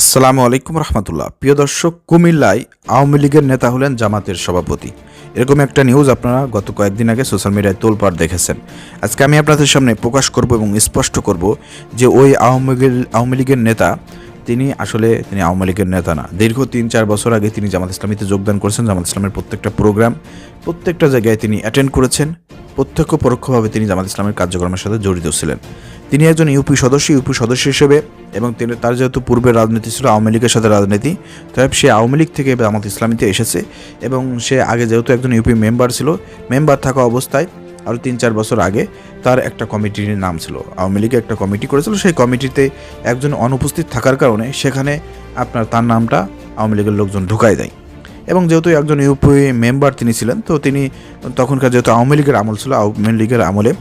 আসসালামু আলাইকুম রহমতুল্লাহ। প্রিয় দর্শক, কুমিল্লায় আওয়ামী লীগের নেতা হলেন জামাতের সভাপতি। এরকম একটা নিউজ আপনারা গত কয়েকদিন আগে সোশ্যাল মিডিয়ায় তোলপাড় দেখেছেন। আজকে আমি আপনাদের সামনে প্রকাশ করব এবং স্পষ্ট করব যে ওই আওয়ামী লীগের আওয়ামী লীগের নেতা, তিনি আসলে তিনি আওয়ামী লীগের নেতা না। দীর্ঘ তিন চার বছর আগে তিনি জামাত ইসলামীতে যোগদান করেছেন। জামাত ইসলামের প্রত্যেকটা প্রোগ্রাম প্রত্যেকটা জায়গায় তিনি অ্যাটেন্ড করেছেন। প্রত্যক্ষ পরোক্ষভাবে তিনি জামাত ইসলামের কার্যক্রমের সাথে জড়িত ছিলেন। তিনি একজন ইউপি সদস্য ইউপি সদস্য হিসেবে, এবং তিনি তার যেহেতু পূর্বের রাজনীতি ছিল আওয়ামী লীগের সাথে রাজনীতি তাই সে আওয়ামী লীগ থেকে জামাত ইসলামীতে এসেছে, এবং সে আগে যেহেতু একজন ইউপি মেম্বার ছিল, মেম্বার থাকা অবস্থায় আরও তিন চার বছর আগে তার একটা কমিটির নাম ছিল, আওয়ামী লীগে একটা কমিটি করেছিল, সেই কমিটিতে একজন অনুপস্থিত থাকার কারণে সেখানে আপনার তার নামটা আওয়ামী লীগের লোকজন ঢুকায় দেয়। এবং যেহেতু একজন ইউপি মেম্বার তিনি ছিলেন, তো তিনি তখনকার যেহেতু আওয়ামী লীগের আমল ছিল, আওয়ামী লীগের আমলে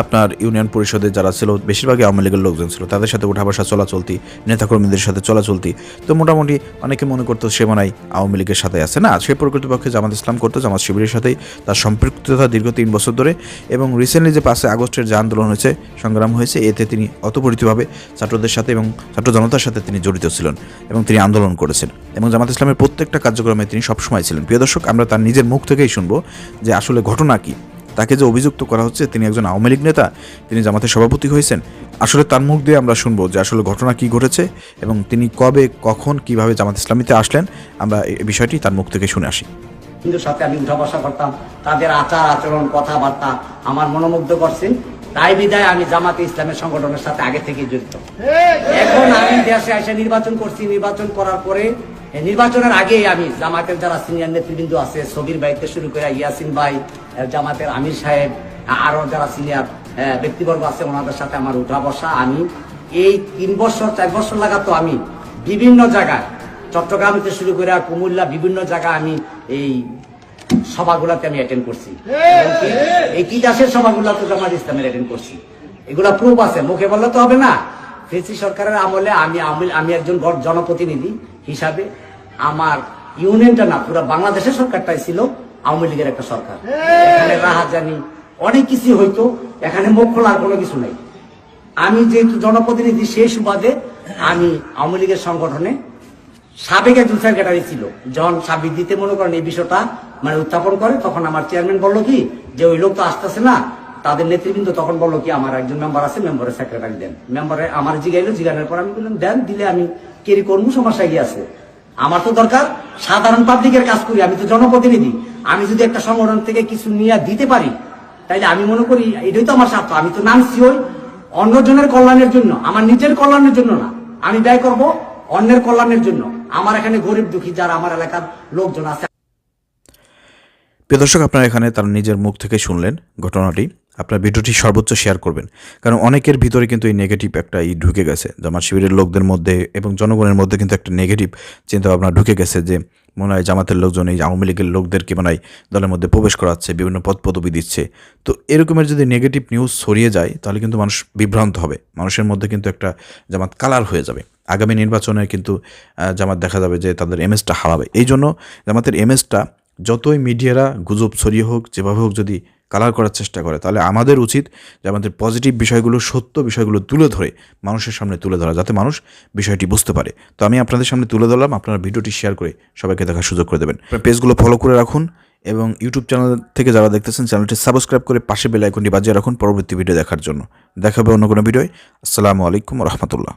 আপনার ইউনিয়ন পরিষদে যারা ছিল, বেশিরভাগই আওয়ামী লীগের লোকজন ছিল। তাদের সাথে উঠা বসা চলাচলতি, নেতাকর্মীদের সাথে চলাচলতি। তো মোটামুটি অনেকে মনে করতো সে মনে আওয়ামী লীগের সাথে আছে। না, সে প্রকৃতপক্ষে জামাত ইসলাম করতো, জামাত শিবিরের সাথেই তার সম্পৃক্ততা দীর্ঘ তিন বছর ধরে এবং রিসেন্টলি যে পাঁচই আগস্টের যে আন্দোলন হয়েছে, সংগ্রাম হয়েছে, এতে তিনি অতপরিতভাবে ছাত্রদের সাথে এবং ছাত্র জনতার সাথে তিনি জড়িত ছিলেন এবং তিনি আন্দোলন করেছেন। এবং জামাত ইসলামের প্রত্যেকটা কার্যক্রমে তিনি সবসময় ছিলেন। প্রিয় দর্শক, আমরা তার নিজের মুখ থেকেই শুনব যে আসলে ঘটনা কী। তাকে যে অভিযুক্ত করা হচ্ছে, তিনি একজন আওয়ামী লীগ নেতা, তিনি জামাতের সভাপতি হয়েছেন। আসলে তার মুখ দিয়ে আমরা শুনব যে আসলে ঘটনা কি ঘটেছে এবং তিনি কবে, কখন, কীভাবে জামাত ইসলামীতে আসলেন। আমরা এই বিষয়টি তার মুখ থেকে শুনে আসি। হিন্দুর সাথে আমি উঠা বসা করতাম, তাদের আচার আচরণ, কথাবার্তা আমার মনোমুগ্ধ করছেন তাই বিদায় আমি জামাতে ইসলামের সংগঠনের সাথে আগে থেকে জড়িত। এখন আমি দেশে এসে নির্বাচন করছি, নির্বাচন করার পরে নির্বাচনের আগে আমি জামাতের যারা সিনিয়র নেতৃবৃন্দ আছে, সবির ভাই থেকে শুরু করে ইয়াসিন ভাই জামাতের আমির সাহেব আরও যারা সিনিয়র ব্যক্তিবর্গ আছে, ওনাদের সাথে আমার উঠা বসা। আমি এই তিন বছর, চার বছর লাগাতো আমি বিভিন্ন জায়গায়, চট্টগ্রাম থেকে শুরু করে কুমিল্লা বিভিন্ন জায়গায় আমি এই সভাগুলোতে আমি অ্যাটেন্ড করছি। এই তিতাসের সভাগুলোতে জামাত ইসলামের অ্যাটেন্ড করছি। এগুলা প্রুফ আছে, মুখে বললে তো হবে না। ফেসি সরকারের আমলে আমি আমি- একজন জনপ্রতিনিধি হিসাবে। আমার ইউনিয়নটা না, পুরো বাংলাদেশের সরকারটাই ছিল। আওয়ামী লীগের একটা সরকার। এখানে রাহাজানি অনেক কিছু হইতো, এখানে মুখ খোলার কোনো কিছু নাই। আমি যেহেতু জনপ্রতিনিধি সেই সুবাদে আমি আওয়ামী লীগের সংগঠনে সাবেক একজন সেক্রেটারি ছিল। যখন সাবিক দিতে মনে করেন এই বিষয়টা মানে উত্থাপন করে, তখন আমার চেয়ারম্যান বলল কি যে, ওই লোক তো আসতেছে না। তাদের নেতৃবৃন্দ তখন বলল কি, আমার একজন মেম্বার আছে মেম্বারের সেক্রেটারি দেন। মেম্বারে আমার জিগাইলো, জিগানোর পর আমি বললাম, দেন, দিলে আমি কেরি করব সমস্যা কি আছে? আমার তো দরকার সাধারণ পাবলিকের কাজ করি, আমি তো জনপ্রতিনিধি। আমি যদি একটা সংগঠন থেকে কিছু নিয়ে দিতে পারি, তাইলে আমি মনে করি এটাই তো আমার স্বার্থ। আমি তো নামছি ওই অন্যজনের কল্যাণের জন্য, আমার নিজের কল্যাণের জন্য না। আমি ব্যয় করব অন্যের কল্যাণের জন্য। আমার এখানে গরিব দুঃখী যারা আমার এলাকার লোকজন আছে। প্রিয় দর্শক, আপনারা এখানে তার নিজের মুখ থেকে শুনলেন ঘটনাটি। আপনার ভিডিওটি সর্বোচ্চ শেয়ার করবেন। কারণ অনেকের ভিতরে কিন্তু এই নেগেটিভ একটা ই ঢুকে গেছে। জামাত শিবিরের লোকদের মধ্যে এবং জনগণের মধ্যে কিন্তু একটা নেগেটিভ চিন্তাভাবনা ঢুকে গেছে যে, মনে হয় জামাতের লোকজন এই আওয়ামী লীগের লোকদেরকে মনে হয় দলের মধ্যে প্রবেশ করাচ্ছে, বিভিন্ন পদ পদবি দিচ্ছে। তো এরকমের যদি নেগেটিভ নিউজ ছড়িয়ে যায়, তাহলে কিন্তু মানুষ বিভ্রান্ত হবে। মানুষের মধ্যে কিন্তু একটা জামাত কালার হয়ে যাবে। আগামী নির্বাচনে কিন্তু জামাত দেখা যাবে যে তাদের এমএসটা হারাবে। এই জন্য জামাতের এমএসটা যতই মিডিয়ারা গুজব ছড়িয়ে হোক, যেভাবে হোক যদি কালার করার চেষ্টা করে। তাহলে আমাদের উচিত যে আমাদের পজিটিভ বিষয়গুলো, সত্য বিষয়গুলো তুলে ধরে মানুষের সামনে তুলে ধরা, যাতে মানুষ বিষয়টি বুঝতে পারে। তো আমি আপনাদের সামনে তুলে ধরলাম, আপনারা ভিডিওটি শেয়ার করে সবাইকে দেখার সুযোগ করে দেবেন। পেজগুলো ফলো করে রাখুন এবং ইউটিউব চ্যানেল থেকে যারা দেখতেছেন চ্যানেলটি সাবস্ক্রাইব করে পাশে বেল আইকনটি বাজিয়ে রাখুন পরবর্তী ভিডিও দেখার জন্য। দেখাবে অন্য কোনো ভিডিও আসসালামু আলাইকুম রহমতুল্লাহ।